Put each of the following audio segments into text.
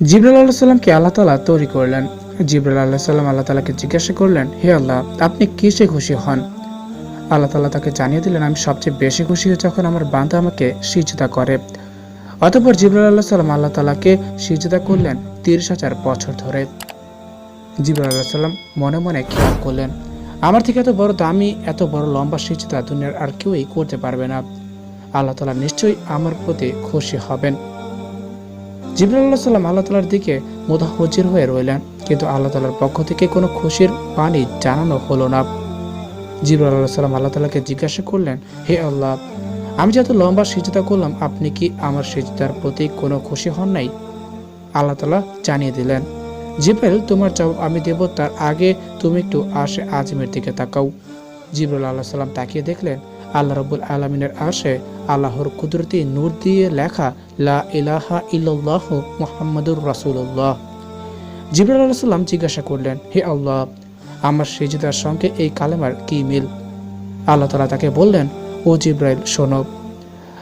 জিবরাল আল্লাহ সাল্লামকে আল্লাহ তালা তৈরি করলেন? জিবরাল আল্লাহ সাল্লাম আল্লাহ তালাকে জিজ্ঞাসা করলেন, হে আল্লাহ, আপনি কিসে খুশি হন? আল্লাহ তালা তাকে জানিয়ে দিলেন, আমি সবচেয়ে বেশি খুশি হই যখন আমার বান্দা আমাকে সিজদা করে। অতঃপর জিবরাল আল্লাহ সাল্লাম আল্লাহ তালাকে সিজদা করলেন তিরিশ হাজার বছর ধরে। জিবরাল আল্লাহ সাল্লাম মনে মনে খেয়াল করলেন, আমার থেকে এত বড় দামি, এত বড় লম্বা সিজদা দুনিয়ার আর কেউই করতে পারবে না। আল্লাহ তালা নিশ্চয়ই আমার প্রতি খুশি হবেন। জিবরাল্লাহ সাল্লাম আল্লাহ তালার দিকে মোদাহজির হয়ে রইলেন। কিন্তু আল্লাহ তালার পক্ষ থেকে কোনো খুশির বাণী জানানো হলো না। জিবরাল আল্লাহ সাল্লাম আল্লাহ তালাকে জিজ্ঞাসা করলেন, হে আল্লাহ, আমি যত লম্বা সিজদা করলাম, আপনি কি আমার সিজদার প্রতি কোনো খুশি হন নাই? আল্লাহ তালা জানিয়ে দিলেন, জিব্রাইল, তোমার জবাব আমি দেব, তার আগে তুমি একটু আসে আজমের দিকে তাকাও। জিবরুল আল্লাহ সাল্লাম তাকিয়ে দেখলেন, আল্লাহ রবুল আলমিনের আশে আল্লাহর কুদরতি নূর দিয়ে লেখা লা জিজ্ঞাসা করলেন, হে আল্লাহ, আমার সেজিদার সঙ্গে এই কালেমার কি মিল? আল্লাহ তালা তাকে বললেন, ও জিব্রাইল, শোনো,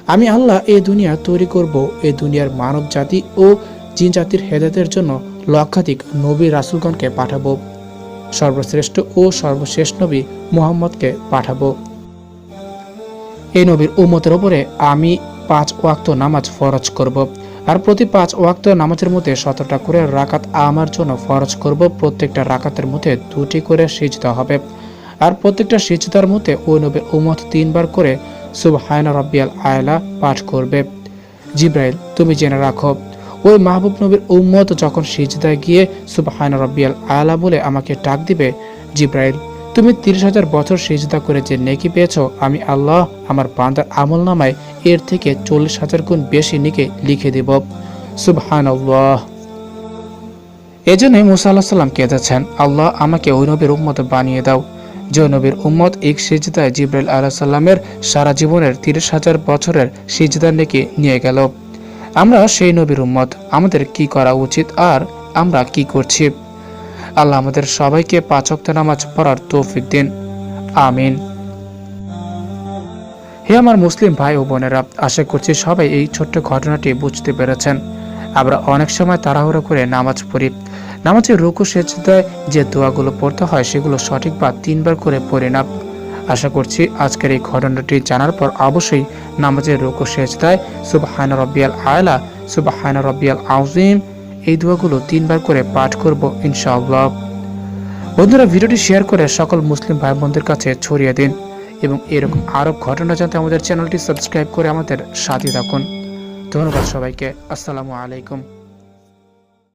আমি আল্লাহ এই দুনিয়া তৈরি করব, এই দুনিয়ার মানব জাতি ও জিন জাতির হেদায়তের জন্য লক্ষাধিক নবী রাসুলগণকে পাঠাবো, সর্বশ্রেষ্ঠ ও সর্বশেষ নবী মুহাম্মদকে পাঠাবো। এই নবীর উম্মতের ওপরে আমি পাঁচ ওয়াক্ত নামাজ ফরজ করব। আর প্রতি পাঁচ ওয়াক্ত নামাজের মধ্যে সতেরোটা করে রাকাত আমার জন্য ফরজ করব। প্রত্যেকটা রাকাতের মধ্যে দুটি করে সিজদা হবে। আর প্রত্যেকটা সিজদার মধ্যে ওই নবীর উম্মত তিনবার করে সুবহায়না রব্বিয়াল আয়লা পাঠ করবে। জিব্রাইল, তুমি জেনে রাখো, ওই মাহবুব নবীর উম্মত যখন সিজদায় গিয়ে সুবহায়না রব্বিয়াল আয়লা বলে আমাকে ডাক দিবে, জিব্রাইল তুমি তিরিশ হাজার বছর সিজদা করে যে নেকি পেয়েছ, আমি আল্লাহ আমার বান্দার আমল নামায় এর থেকে চল্লিশ হাজার গুণ বেশি নিকে লিখে দেব। সুবহান আল্লাহ এজন্যই মুসা আল্লাহ সাল্লাম কেঁদেছেন, আল্লাহ, আমাকে ওই নবীর উম্মত বানিয়ে দাও। যে নবীর উম্মত এক সিজদায় জিব্রাইল আলাহ সাল্লামের সারা জীবনের তিরিশ হাজার বছরের সিজদার নেকি নিয়ে গেল। আমরা সেই নবীর উম্মত, আমাদের কি করা উচিত আর আমরা কি করছি? আল্লাহ আমাদের সবাইকে পাঁচ ওয়াক্ত নামাজ পড়ার তৌফিক দিন। আমিন। হে আমার মুসলিম ভাই ও বোনেরা, আশা করছি সবাই এই ছোট্ট ঘটনাটি বুঝতে পেরেছেন। আমরা অনেক সময় তাড়াহুড়ো করে নামাজ পড়ি। নামাজের রুকু সেজদায় যে দোয়াগুলো পড়তে হয় সেগুলো সঠিক বা তিনবার করে পড়ি না। আশা করছি আজকের এই ঘটনাটি জানার পর অবশ্যই নামাজের রুকু সেজদায় সুবহান রব্বিয়াল আয়লা সুবহান রব্বিয়াল আউজিম এই দোয়াগুলো তিনবার করে পাঠ করব, ইনশাআল্লাহ। বন্ধুরা, ভিডিওটি শেয়ার করে সকল মুসলিম ভাই বোনদের কাছে ছড়িয়ে দিন এবং এরকম আরও ঘটনা জানতে আমাদের চ্যানেলটি সাবস্ক্রাইব করে আমাদের সাথে থাকুন। ধন্যবাদ সবাইকে। আসসালামু আলাইকুম।